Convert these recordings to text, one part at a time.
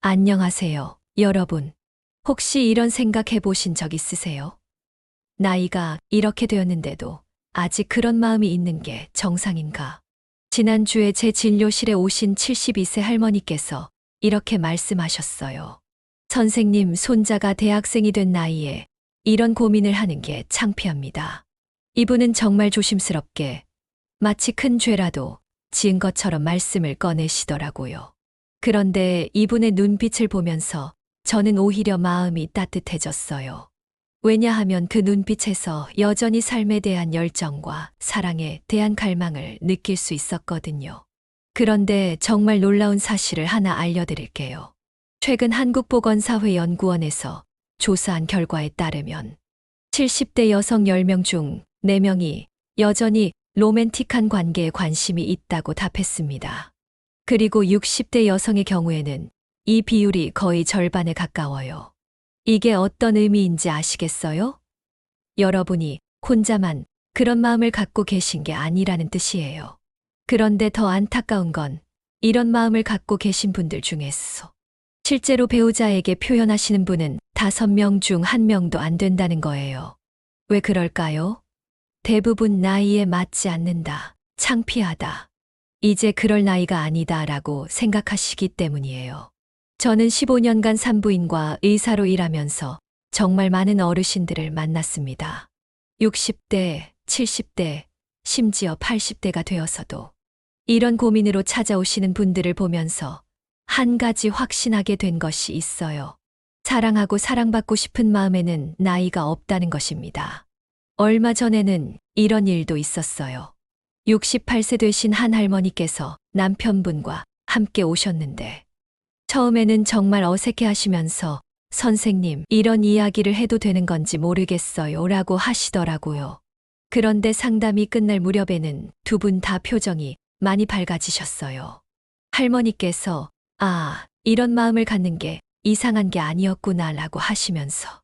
안녕하세요, 여러분. 혹시 이런 생각해 보신 적 있으세요? 나이가 이렇게 되었는데도 아직 그런 마음이 있는 게 정상인가? 지난주에 제 진료실에 오신 72세 할머니께서 이렇게 말씀하셨어요. 선생님, 손자가 대학생이 된 나이에 이런 고민을 하는 게 창피합니다. 이분은 정말 조심스럽게 마치 큰 죄라도 지은 것처럼 말씀을 꺼내시더라고요. 그런데 이분의 눈빛을 보면서 저는 오히려 마음이 따뜻해졌어요. 왜냐하면 그 눈빛에서 여전히 삶에 대한 열정과 사랑에 대한 갈망을 느낄 수 있었거든요. 그런데 정말 놀라운 사실을 하나 알려드릴게요. 최근 한국보건사회연구원에서 조사한 결과에 따르면 70대 여성 10명 중 4명이 여전히 로맨틱한 관계에 관심이 있다고 답했습니다. 그리고 60대 여성의 경우에는 이 비율이 거의 절반에 가까워요. 이게 어떤 의미인지 아시겠어요? 여러분이 혼자만 그런 마음을 갖고 계신 게 아니라는 뜻이에요. 그런데 더 안타까운 건 이런 마음을 갖고 계신 분들 중에서 실제로 배우자에게 표현하시는 분은 다섯 명 중 한 명도 안 된다는 거예요. 왜 그럴까요? 대부분 나이에 맞지 않는다. 창피하다. 이제 그럴 나이가 아니다 라고 생각하시기 때문이에요. 저는 15년간 산부인과 의사로 일하면서 정말 많은 어르신들을 만났습니다. 60대, 70대, 심지어 80대가 되어서도 이런 고민으로 찾아오시는 분들을 보면서 한 가지 확신하게 된 것이 있어요. 사랑하고 사랑받고 싶은 마음에는 나이가 없다는 것입니다. 얼마 전에는 이런 일도 있었어요. 68세 되신 한 할머니께서 남편분과 함께 오셨는데 처음에는 정말 어색해 하시면서 선생님, 이런 이야기를 해도 되는 건지 모르겠어요 라고 하시더라고요. 그런데 상담이 끝날 무렵에는 두 분 다 표정이 많이 밝아지셨어요. 할머니께서 아, 이런 마음을 갖는 게 이상한 게 아니었구나 라고 하시면서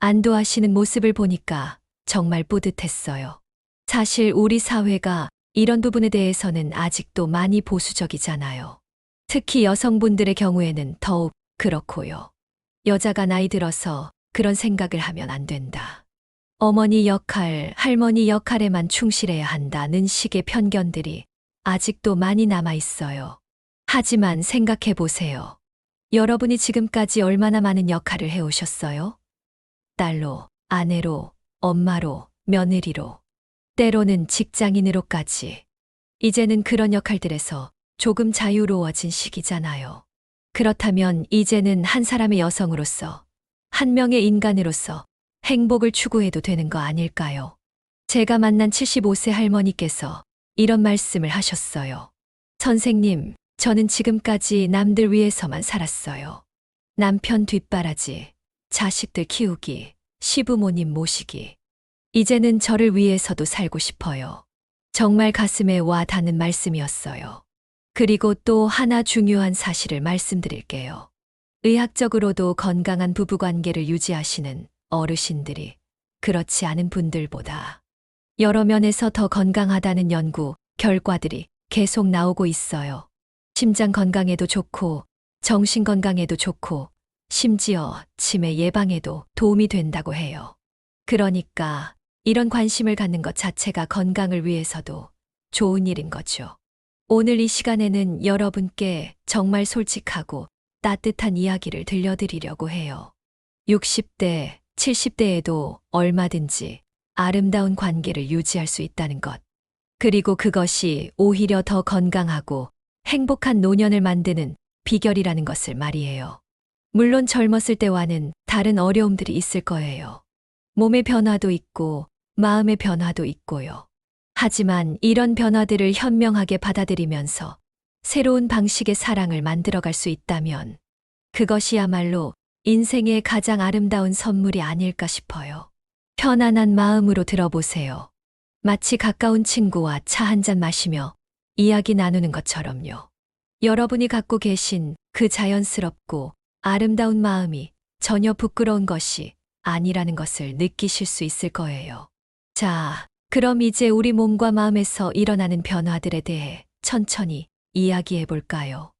안도하시는 모습을 보니까 정말 뿌듯했어요. 사실 우리 사회가 이런 부분에 대해서는 아직도 많이 보수적이잖아요. 특히 여성분들의 경우에는 더욱 그렇고요. 여자가 나이 들어서 그런 생각을 하면 안 된다. 어머니 역할, 할머니 역할에만 충실해야 한다는 식의 편견들이 아직도 많이 남아 있어요. 하지만 생각해 보세요. 여러분이 지금까지 얼마나 많은 역할을 해오셨어요? 딸로, 아내로, 엄마로, 며느리로, 때로는 직장인으로까지. 이제는 그런 역할들에서 조금 자유로워진 시기잖아요. 그렇다면 이제는 한 사람의 여성으로서, 한 명의 인간으로서 행복을 추구해도 되는 거 아닐까요? 제가 만난 75세 할머니께서 이런 말씀을 하셨어요. 선생님, 저는 지금까지 남들 위해서만 살았어요. 남편 뒷바라지, 자식들 키우기, 시부모님 모시기. 이제는 저를 위해서도 살고 싶어요. 정말 가슴에 와 닿는 말씀이었어요. 그리고 또 하나 중요한 사실을 말씀드릴게요. 의학적으로도 건강한 부부관계를 유지하시는 어르신들이 그렇지 않은 분들보다 여러 면에서 더 건강하다는 연구 결과들이 계속 나오고 있어요. 심장 건강에도 좋고, 정신 건강에도 좋고, 심지어 치매 예방에도 도움이 된다고 해요. 그러니까 이런 관심을 갖는 것 자체가 건강을 위해서도 좋은 일인 거죠. 오늘 이 시간에는 여러분께 정말 솔직하고 따뜻한 이야기를 들려드리려고 해요. 60대, 70대에도 얼마든지 아름다운 관계를 유지할 수 있다는 것. 그리고 그것이 오히려 더 건강하고 행복한 노년을 만드는 비결이라는 것을 말이에요. 물론 젊었을 때와는 다른 어려움들이 있을 거예요. 몸의 변화도 있고 마음의 변화도 있고요. 하지만 이런 변화들을 현명하게 받아들이면서 새로운 방식의 사랑을 만들어갈 수 있다면 그것이야말로 인생의 가장 아름다운 선물이 아닐까 싶어요. 편안한 마음으로 들어보세요. 마치 가까운 친구와 차 한 잔 마시며 이야기 나누는 것처럼요. 여러분이 갖고 계신 그 자연스럽고 아름다운 마음이 전혀 부끄러운 것이 아니라는 것을 느끼실 수 있을 거예요. 자, 그럼 이제 우리 몸과 마음에서 일어나는 변화들에 대해 천천히 이야기해 볼까요?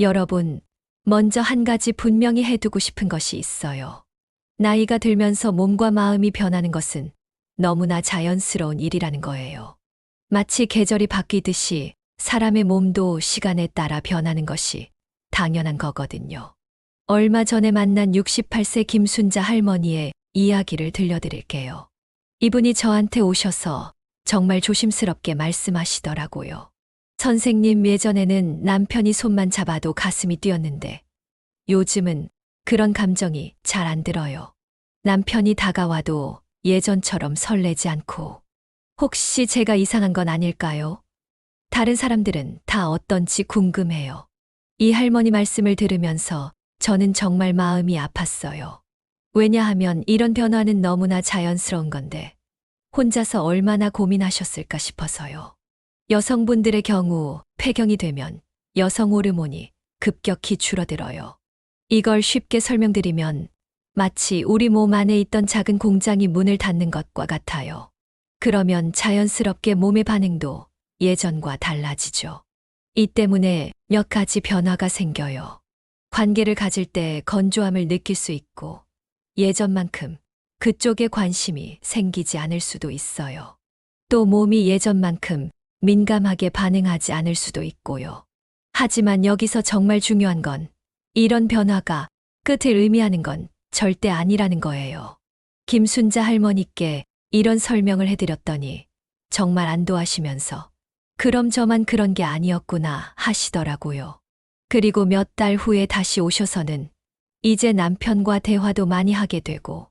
여러분, 먼저 한 가지 분명히 해두고 싶은 것이 있어요. 나이가 들면서 몸과 마음이 변하는 것은 너무나 자연스러운 일이라는 거예요. 마치 계절이 바뀌듯이 사람의 몸도 시간에 따라 변하는 것이 당연한 거거든요. 얼마 전에 만난 68세 김순자 할머니의 이야기를 들려드릴게요. 이분이 저한테 오셔서 정말 조심스럽게 말씀하시더라고요. 선생님 예전에는 남편이 손만 잡아도 가슴이 뛰었는데 요즘은 그런 감정이 잘 안 들어요. 남편이 다가와도 예전처럼 설레지 않고 혹시 제가 이상한 건 아닐까요? 다른 사람들은 다 어떤지 궁금해요. 이 할머니 말씀을 들으면서 저는 정말 마음이 아팠어요. 왜냐하면 이런 변화는 너무나 자연스러운 건데 혼자서 얼마나 고민하셨을까 싶어서요. 여성분들의 경우 폐경이 되면 여성 호르몬이 급격히 줄어들어요. 이걸 쉽게 설명드리면 마치 우리 몸 안에 있던 작은 공장이 문을 닫는 것과 같아요. 그러면 자연스럽게 몸의 반응도 예전과 달라지죠. 이 때문에 몇 가지 변화가 생겨요. 관계를 가질 때 건조함을 느낄 수 있고 예전만큼 그쪽에 관심이 생기지 않을 수도 있어요. 또 몸이 예전만큼 민감하게 반응하지 않을 수도 있고요. 하지만 여기서 정말 중요한 건 이런 변화가 끝을 의미하는 건 절대 아니라는 거예요. 김순자 할머니께 이런 설명을 해드렸더니 정말 안도하시면서 그럼 저만 그런 게 아니었구나 하시더라고요. 그리고 몇 달 후에 다시 오셔서는 이제 남편과 대화도 많이 하게 되고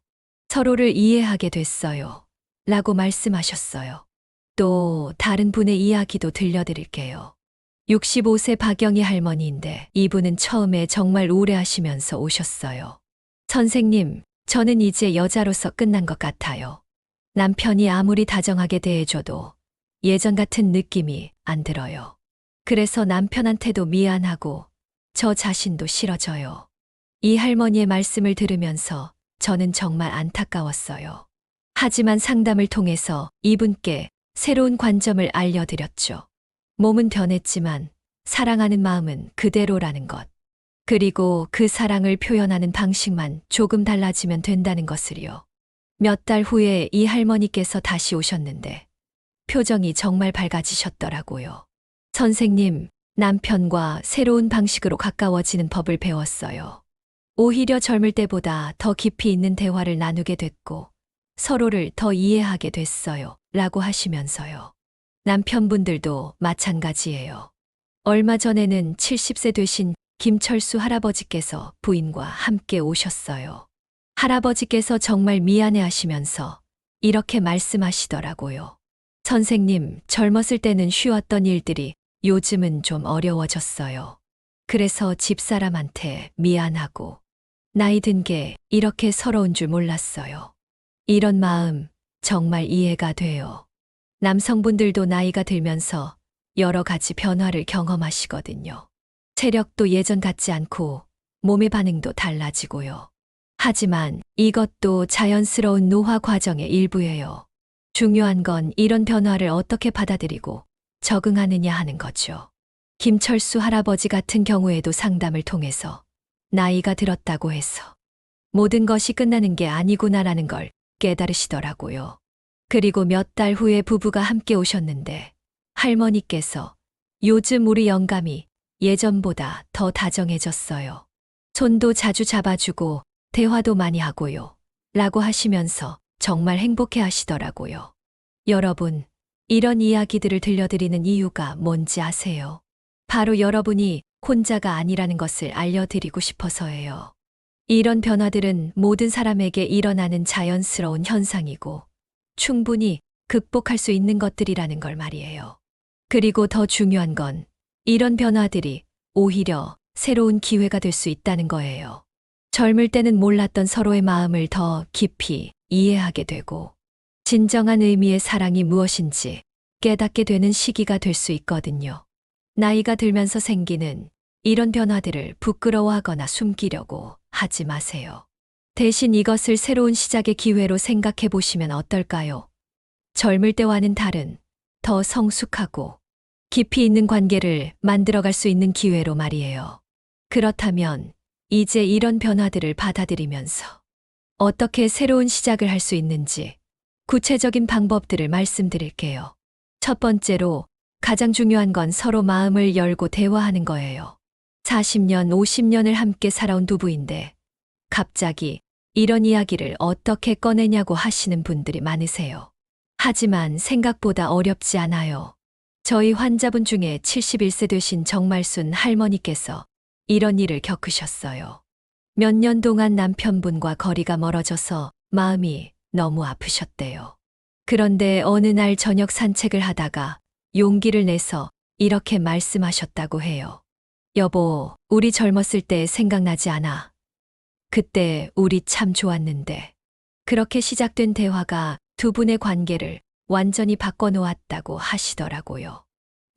서로를 이해하게 됐어요. 라고 말씀하셨어요. 또 다른 분의 이야기도 들려드릴게요. 65세 박영희 할머니인데 이분은 처음에 정말 우울해하시면서 오셨어요. 선생님, 저는 이제 여자로서 끝난 것 같아요. 남편이 아무리 다정하게 대해줘도 예전 같은 느낌이 안 들어요. 그래서 남편한테도 미안하고 저 자신도 싫어져요. 이 할머니의 말씀을 들으면서 저는 정말 안타까웠어요. 하지만 상담을 통해서 이분께 새로운 관점을 알려드렸죠. 몸은 변했지만 사랑하는 마음은 그대로라는 것. 그리고 그 사랑을 표현하는 방식만 조금 달라지면 된다는 것을요. 몇 달 후에 이 할머니께서 다시 오셨는데 표정이 정말 밝아지셨더라고요. 선생님, 남편과 새로운 방식으로 가까워지는 법을 배웠어요. 오히려 젊을 때보다 더 깊이 있는 대화를 나누게 됐고 서로를 더 이해하게 됐어요. 라고 하시면서요. 남편분들도 마찬가지예요. 얼마 전에는 70세 되신 김철수 할아버지께서 부인과 함께 오셨어요. 할아버지께서 정말 미안해 하시면서 이렇게 말씀하시더라고요. 선생님, 젊었을 때는 쉬웠던 일들이 요즘은 좀 어려워졌어요. 그래서 집사람한테 미안하고 나이 든 게 이렇게 서러운 줄 몰랐어요. 이런 마음 정말 이해가 돼요. 남성분들도 나이가 들면서 여러 가지 변화를 경험하시거든요. 체력도 예전 같지 않고 몸의 반응도 달라지고요. 하지만 이것도 자연스러운 노화 과정의 일부예요. 중요한 건 이런 변화를 어떻게 받아들이고 적응하느냐 하는 거죠. 김철수 할아버지 같은 경우에도 상담을 통해서 나이가 들었다고 해서 모든 것이 끝나는 게 아니구나라는 걸 깨달으시더라고요. 그리고 몇 달 후에 부부가 함께 오셨는데 할머니께서 요즘 우리 영감이 예전보다 더 다정해졌어요. 손도 자주 잡아주고 대화도 많이 하고요. 라고 하시면서 정말 행복해 하시더라고요. 여러분, 이런 이야기들을 들려드리는 이유가 뭔지 아세요? 바로 여러분이 혼자가 아니라는 것을 알려드리고 싶어서예요. 이런 변화들은 모든 사람에게 일어나는 자연스러운 현상이고 충분히 극복할 수 있는 것들이라는 걸 말이에요. 그리고 더 중요한 건 이런 변화들이 오히려 새로운 기회가 될 수 있다는 거예요. 젊을 때는 몰랐던 서로의 마음을 더 깊이 이해하게 되고 진정한 의미의 사랑이 무엇인지 깨닫게 되는 시기가 될 수 있거든요. 나이가 들면서 생기는 이런 변화들을 부끄러워하거나 숨기려고 하지 마세요. 대신 이것을 새로운 시작의 기회로 생각해 보시면 어떨까요? 젊을 때와는 다른, 더 성숙하고 깊이 있는 관계를 만들어갈 수 있는 기회로 말이에요. 그렇다면 이제 이런 변화들을 받아들이면서 어떻게 새로운 시작을 할 수 있는지 구체적인 방법들을 말씀드릴게요. 첫 번째로 가장 중요한 건 서로 마음을 열고 대화하는 거예요. 40년, 50년을 함께 살아온 두 부인데 갑자기 이런 이야기를 어떻게 꺼내냐고 하시는 분들이 많으세요. 하지만 생각보다 어렵지 않아요. 저희 환자분 중에 71세 되신 정말순 할머니께서 이런 일을 겪으셨어요. 몇 년 동안 남편분과 거리가 멀어져서 마음이 너무 아프셨대요. 그런데 어느 날 저녁 산책을 하다가 용기를 내서 이렇게 말씀하셨다고 해요. 여보, 우리 젊었을 때 생각나지 않아. 그때 우리 참 좋았는데. 그렇게 시작된 대화가 두 분의 관계를 완전히 바꿔놓았다고 하시더라고요.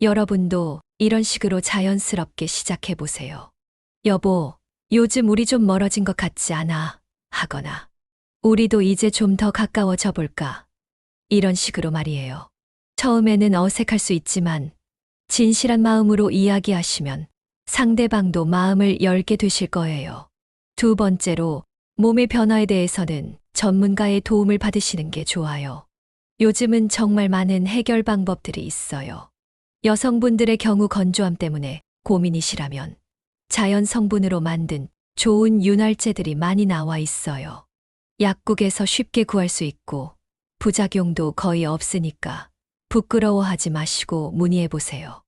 여러분도 이런 식으로 자연스럽게 시작해 보세요. 여보, 요즘 우리 좀 멀어진 것 같지 않아? 하거나, 우리도 이제 좀 더 가까워져 볼까? 이런 식으로 말이에요. 처음에는 어색할 수 있지만, 진실한 마음으로 이야기하시면 상대방도 마음을 열게 되실 거예요. 두 번째로, 몸의 변화에 대해서는 전문가의 도움을 받으시는 게 좋아요. 요즘은 정말 많은 해결 방법들이 있어요. 여성분들의 경우 건조함 때문에 고민이시라면 자연 성분으로 만든 좋은 윤활제들이 많이 나와 있어요. 약국에서 쉽게 구할 수 있고 부작용도 거의 없으니까 부끄러워하지 마시고 문의해 보세요.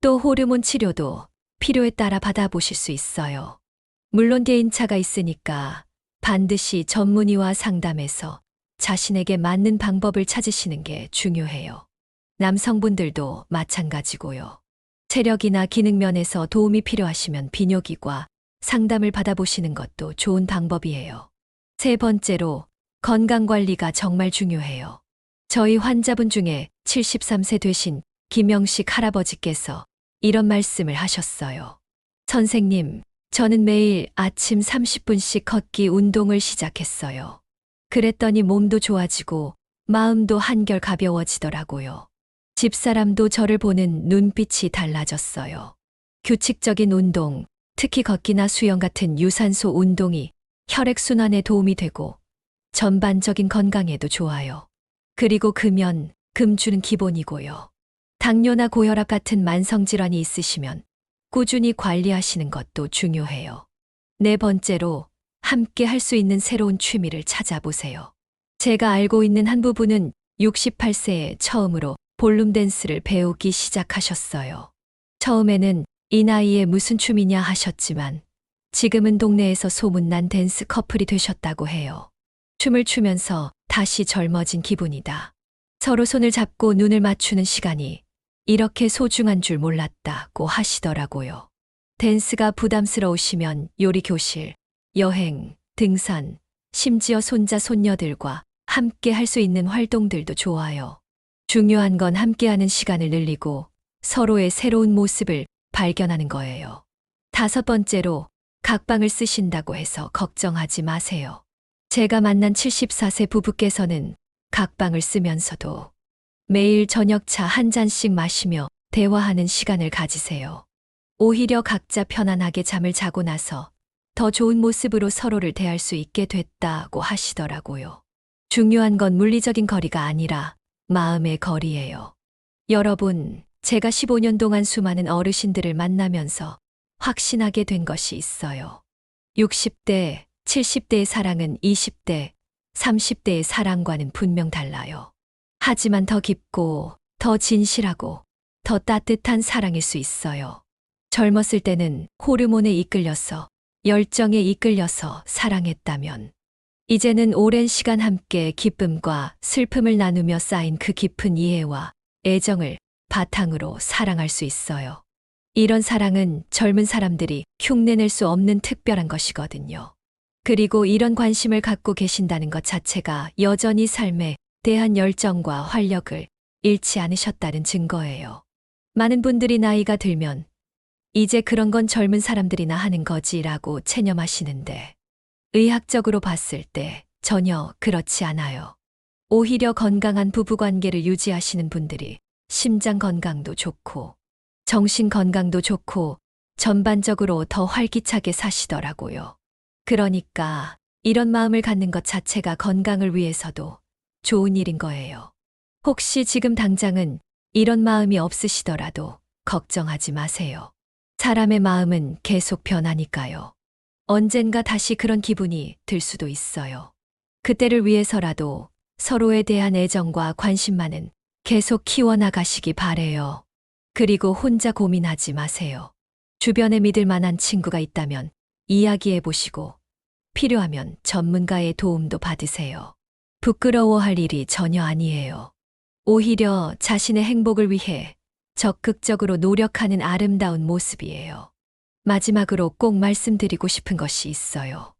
또 호르몬 치료도 필요에 따라 받아보실 수 있어요. 물론 개인차가 있으니까 반드시 전문의와 상담해서 자신에게 맞는 방법을 찾으시는 게 중요해요. 남성분들도 마찬가지고요. 체력이나 기능 면에서 도움이 필요하시면 비뇨기과 상담을 받아보시는 것도 좋은 방법이에요. 세 번째로 건강 관리가 정말 중요해요. 저희 환자분 중에 73세 되신 김영식 할아버지께서 이런 말씀을 하셨어요. 선생님, 저는 매일 아침 30분씩 걷기 운동을 시작했어요. 그랬더니 몸도 좋아지고 마음도 한결 가벼워지더라고요. 집사람도 저를 보는 눈빛이 달라졌어요. 규칙적인 운동, 특히 걷기나 수영 같은 유산소 운동이 혈액순환에 도움이 되고 전반적인 건강에도 좋아요. 그리고 금연, 금주는 기본이고요. 당뇨나 고혈압 같은 만성질환이 있으시면 꾸준히 관리하시는 것도 중요해요. 네 번째로 함께 할 수 있는 새로운 취미를 찾아보세요. 제가 알고 있는 한 부부는 68세에 처음으로 볼룸 댄스를 배우기 시작하셨어요. 처음에는 이 나이에 무슨 춤이냐 하셨지만 지금은 동네에서 소문난 댄스 커플이 되셨다고 해요. 춤을 추면서 다시 젊어진 기분이다. 서로 손을 잡고 눈을 맞추는 시간이 이렇게 소중한 줄 몰랐다고 하시더라고요. 댄스가 부담스러우시면 요리 교실, 여행, 등산, 심지어 손자, 손녀들과 함께 할 수 있는 활동들도 좋아요. 중요한 건 함께하는 시간을 늘리고 서로의 새로운 모습을 발견하는 거예요. 다섯 번째로 각방을 쓰신다고 해서 걱정하지 마세요. 제가 만난 74세 부부께서는 각방을 쓰면서도 매일 저녁차 한 잔씩 마시며 대화하는 시간을 가지세요. 오히려 각자 편안하게 잠을 자고 나서 더 좋은 모습으로 서로를 대할 수 있게 됐다고 하시더라고요. 중요한 건 물리적인 거리가 아니라 마음의 거리예요. 여러분, 제가 15년 동안 수많은 어르신들을 만나면서 확신하게 된 것이 있어요. 60대, 70대의 사랑은 20대, 30대의 사랑과는 분명 달라요. 하지만 더 깊고, 더 진실하고, 더 따뜻한 사랑일 수 있어요. 젊었을 때는 호르몬에 이끌려서, 열정에 이끌려서 사랑했다면, 이제는 오랜 시간 함께 기쁨과 슬픔을 나누며 쌓인 그 깊은 이해와 애정을 바탕으로 사랑할 수 있어요. 이런 사랑은 젊은 사람들이 흉내낼 수 없는 특별한 것이거든요. 그리고 이런 관심을 갖고 계신다는 것 자체가 여전히 삶에 대한 열정과 활력을 잃지 않으셨다는 증거예요. 많은 분들이 나이가 들면 이제 그런 건 젊은 사람들이나 하는 거지라고 체념하시는데 의학적으로 봤을 때 전혀 그렇지 않아요. 오히려 건강한 부부관계를 유지하시는 분들이 심장 건강도 좋고, 정신 건강도 좋고, 전반적으로 더 활기차게 사시더라고요. 그러니까 이런 마음을 갖는 것 자체가 건강을 위해서도 좋은 일인 거예요. 혹시 지금 당장은 이런 마음이 없으시더라도 걱정하지 마세요. 사람의 마음은 계속 변하니까요. 언젠가 다시 그런 기분이 들 수도 있어요. 그때를 위해서라도 서로에 대한 애정과 관심만은 계속 키워나가시기 바래요. 그리고 혼자 고민하지 마세요. 주변에 믿을 만한 친구가 있다면 이야기해 보시고 필요하면 전문가의 도움도 받으세요. 부끄러워할 일이 전혀 아니에요. 오히려 자신의 행복을 위해 적극적으로 노력하는 아름다운 모습이에요. 마지막으로 꼭 말씀드리고 싶은 것이 있어요.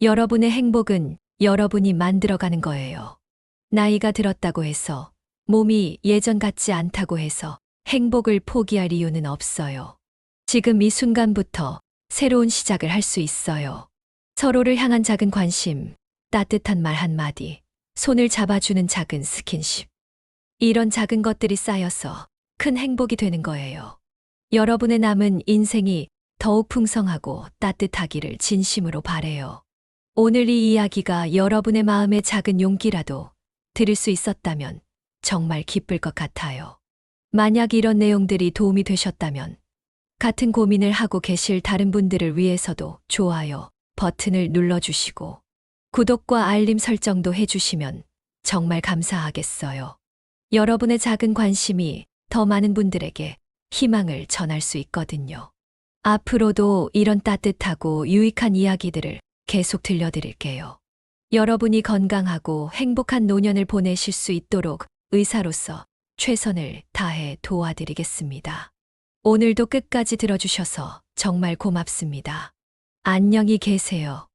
여러분의 행복은 여러분이 만들어가는 거예요. 나이가 들었다고 해서 몸이 예전 같지 않다고 해서 행복을 포기할 이유는 없어요. 지금 이 순간부터 새로운 시작을 할 수 있어요. 서로를 향한 작은 관심, 따뜻한 말 한마디, 손을 잡아주는 작은 스킨십. 이런 작은 것들이 쌓여서 큰 행복이 되는 거예요. 여러분의 남은 인생이 더욱 풍성하고 따뜻하기를 진심으로 바래요. 오늘 이 이야기가 여러분의 마음의 작은 용기라도 들을 수 있었다면 정말 기쁠 것 같아요. 만약 이런 내용들이 도움이 되셨다면 같은 고민을 하고 계실 다른 분들을 위해서도 좋아요 버튼을 눌러주시고 구독과 알림 설정도 해주시면 정말 감사하겠어요. 여러분의 작은 관심이 더 많은 분들에게 희망을 전할 수 있거든요. 앞으로도 이런 따뜻하고 유익한 이야기들을 계속 들려드릴게요. 여러분이 건강하고 행복한 노년을 보내실 수 있도록 의사로서 최선을 다해 도와드리겠습니다. 오늘도 끝까지 들어주셔서 정말 고맙습니다. 안녕히 계세요.